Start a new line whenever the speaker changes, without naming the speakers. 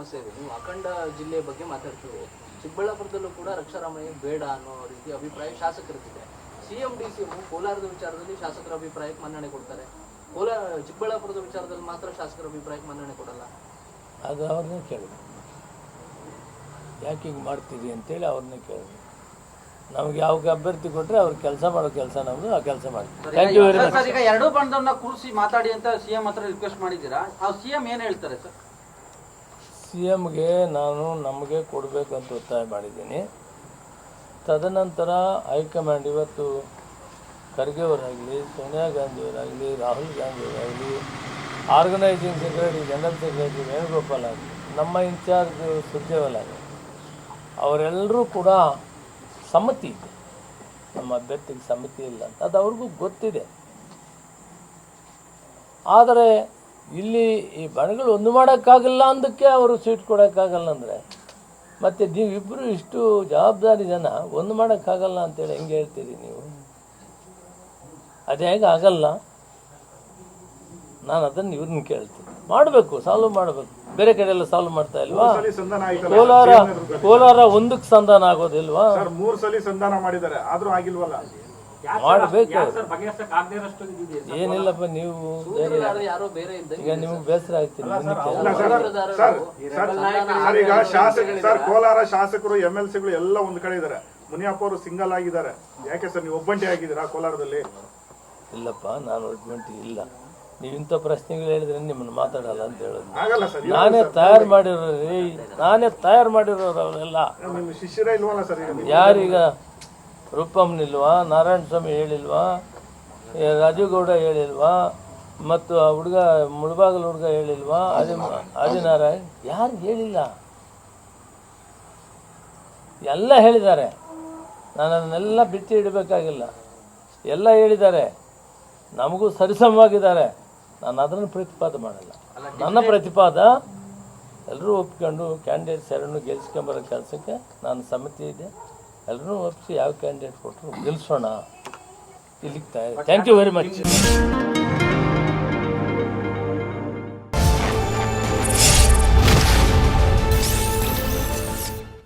ಸಮಸ್ಯೆ ಇದೆ. ನೀವು ಅಖಂಡ ಜಿಲ್ಲೆಯ ಬಗ್ಗೆ ಮಾತಾಡ್ತೀವಿ ಚಿಕ್ಕಬಳ್ಳಾಪುರದಲ್ಲೂ ಕೂಡ ರಕ್ಷಾರಾಮಯ್ಯ ಬೇಡ ಅನ್ನೋ ರೀತಿ ಅಭಿಪ್ರಾಯ ಶಾಸಕರಿಗಿದೆ. ಸಿಎಂ ಡಿ ಸಿ ಕೋಲಾರದ ವಿಚಾರದಲ್ಲಿ ಶಾಸಕರ ಅಭಿಪ್ರಾಯಕ್ಕೆ ಮನ್ನಣೆ ಕೊಡ್ತಾರೆ. ಕೋಲಾರ ಚಿಕ್ಕಬಳ್ಳಾಪುರದ ವಿಚಾರದಲ್ಲಿ ಮಾತ್ರ ಶಾಸಕರ ಅಭಿಪ್ರಾಯಕ್ಕೆ ಮನ್ನಣೆ ಕೊಡಲ್ಲ.
ಅದು ಅವ್ರನ್ನೇ ಕೇಳಬೇಕು. ಯಾಕೆ ಹೀಗೆ ಮಾಡ್ತೀರಿ ಅಂತೇಳಿ ಅವ್ರನ್ನೇ ಕೇಳಬೇಕು. ನಮ್ಗೆ ಯಾವ ಅಭ್ಯರ್ಥಿ ಕೊಟ್ಟರೆ ಅವ್ರು ಕೆಲಸ ಮಾಡೋ ಕೆಲಸ ನಮ್ದು ಆ ಕೆಲಸ ಮಾಡಿ. Thank you very
sir,
much
sir ಈಗ ಎರಡೂ ಬಂಡವನ್ನ ಕೂರಿಸಿ ಮಾತಾಡಿ ಅಂತ ಸಿಎಂ ಹತ್ರ ರಿಕ್ವೆಸ್ಟ್ ಮಾಡಿದ್ದೀರಾ? ಆ ಸಿಎಂ ಏನ್ ಹೇಳ್ತಾರೆ ಸರ್?
ಸಿ ಎಮ್ಗೆ ನಾನು ನಮಗೆ ಕೊಡಬೇಕು ಅಂತ ಒತ್ತಾಯ ಮಾಡಿದ್ದೀನಿ. ತದನಂತರ ಹೈಕಮಾಂಡ್ ಇವತ್ತು ಖರ್ಗೆ ಅವರಾಗಲಿ ಸೋನಿಯಾ ಗಾಂಧಿಯವರಾಗಲಿ, Rahul Gandhi ಅವರಾಗಲಿ organising secretary, general secretary Venugopal ಆಗಲಿ, ನಮ್ಮ ಇನ್ಚಾರ್ಜ್ ಸುರ್ಜೇವಾಲ್ ಆಗಲಿ, ಅವರೆಲ್ಲರೂ ಕೂಡ ಸಮ್ಮತಿ ಇದೆ. ನಮ್ಮ ಅಭ್ಯರ್ಥಿಗೆ ಸಮ್ಮತಿ ಇಲ್ಲ ಅಂತ ಅದು ಅವ್ರಿಗೂ ಗೊತ್ತಿದೆ. ಆದರೆ ಇಲ್ಲಿ ಈ ಬಣಗಳು ಒಂದು ಮಾಡೋಕ್ಕಾಗಲ್ಲ ಅಂದಕ್ಕೆ ಅವರು ಸೀಟ್ ಕೊಡೋಕ್ಕಾಗಲ್ಲ ಅಂದರೆ. ಮತ್ತು ನೀವಿಬ್ಬರು ಇಷ್ಟು ಜವಾಬ್ದಾರಿ ಜನ ಒಂದು ಮಾಡೋಕ್ಕಾಗಲ್ಲ ಅಂತೇಳಿ ಹೆಂಗೆ ಹೇಳ್ತೀರಿ ನೀವು? ಅದೇ ಹೇಗೆ ಆಗಲ್ಲ. ನಾನು ಅದನ್ನು ಇವ್ರನ್ನ ಕೇಳ್ತೀನಿ. ಮಾಡಬೇಕು ಸಾಲ್ವ್ ಮಾಡಬೇಕು. ಬೇರೆ ಕಡೆ ಎಲ್ಲ ಸಾಲ್ವ್ ಮಾಡ್ತಾ ಇಲ್ವಾ? ಕೋಲಾರ ಕೋಲಾರ ಒಂದಕ್ಕೆ ಸಂಧಾನ ಆಗೋದಿಲ್ವಾ?
ಮೂರು ಸಲಿ ಸಂಧಾನ ಮಾಡಿದ್ದಾರೆ. ಆದರೂ ಆಗಿಲ್ವಲ್ಲ?
ಮಾಡಬೇಕು. ಏನಿಲ್ಲಪ್ಪ ನೀವು ಈಗ ನಿಮ್ಗೆ ಬೇಸರ ಆಗ್ತೀನಿ
ಈಗ ಶಾಸಕ ಸರ್ ಕೋಲಾರ ಶಾಸಕರು ಎಂ ಎಲ್ ಸಿಗಳು ಎಲ್ಲ ಒಂದ್ ಕಡೆ ಇದಾರೆ. ಮುನಿಯಪ್ಪ ಅವರು ಸಿಂಗಲ್ ಆಗಿದ್ದಾರೆ. ಯಾಕೆ ಸರ್ ನೀವು ಒಬ್ಬಂಟಿ ಆಗಿದ್ದೀರಾ ಕೋಲಾರದಲ್ಲಿ?
ಇಲ್ಲಪ್ಪ ನಾನು ಒಬ್ಬಂಟಿ ಇಲ್ಲ. ನೀವು ಇಂಥ ಪ್ರಶ್ನೆಗಳು ಹೇಳಿದ್ರೆ ನಿಮ್ಮನ್ನು ಮಾತಾಡಲ್ಲ ಅಂತ ಹೇಳೋದು.
ಆಗಲ್ಲ ಸರ್
ನಾನೇ ತಯಾರು ಮಾಡಿರೋ ರೀ. ನಾನೇ ತಯಾರು ಮಾಡಿರೋರು ಅವರೆಲ್ಲ.
ನಿಮ್ಮ ಶಿಷ್ಯರೇ ಇಲ್ವಲ್ಲ ಸರ್ ಈಗ
ಯಾರೀಗ ರೂಪಮ್ನಿಲ್ವಾ ನಾರಾಯಣ ಸ್ವಾಮಿ ಹೇಳಿಲ್ವಾ ರಾಜೀವ್ಗೌಡ ರಾಜೀವ್ ಗೌಡ ಹೇಳಿಲ್ವಾ ಮತ್ತು ಆ ಹುಡುಗ ಮುಳುಬಾಗಲು ಹುಡುಗ ಹೇಳಿಲ್ವಾ ಆದಿ ಆದಿನಾರಾಯಣ್? ಯಾರು ಹೇಳಿಲ್ಲ? ಎಲ್ಲ ಹೇಳಿದ್ದಾರೆ. ನಾನು ಅದನ್ನೆಲ್ಲ ಬಿಟ್ಟು ಇಡಬೇಕಾಗಿಲ್ಲ. ಎಲ್ಲ ಹೇಳಿದ್ದಾರೆ. ನಮಗೂ ಸರಿಸಮವಾಗಿದ್ದಾರೆ. ನಾನು ಅದನ್ನು ಪ್ರತಿಪಾದ ಮಾಡಲ್ಲ. ನನ್ನ ಪ್ರತಿಪಾದ ಎಲ್ಲರೂ ಒಪ್ಕೊಂಡು ಕ್ಯಾಂಡಿಡೇಟ್ಸ್ ಎರಡನ್ನೂ ಗೆಲ್ಸ್ಕೊಂಬರೋ ಕೆಲಸಕ್ಕೆ ನಾನು ಸಮಿತಿ ಇದೆ. ಎಲ್ಲರೂ ಒಪ್ಪಿಸಿ ಯಾವ ಕ್ಯಾಂಡಿಡೇಟ್ ಕೊಟ್ಟರು ಗೆಲ್ಲಿಸೋಣ ಇಲ್ಲಿಗೆ ಥ್ಯಾಂಕ್ ಯು ವೆರಿ ಮಚ್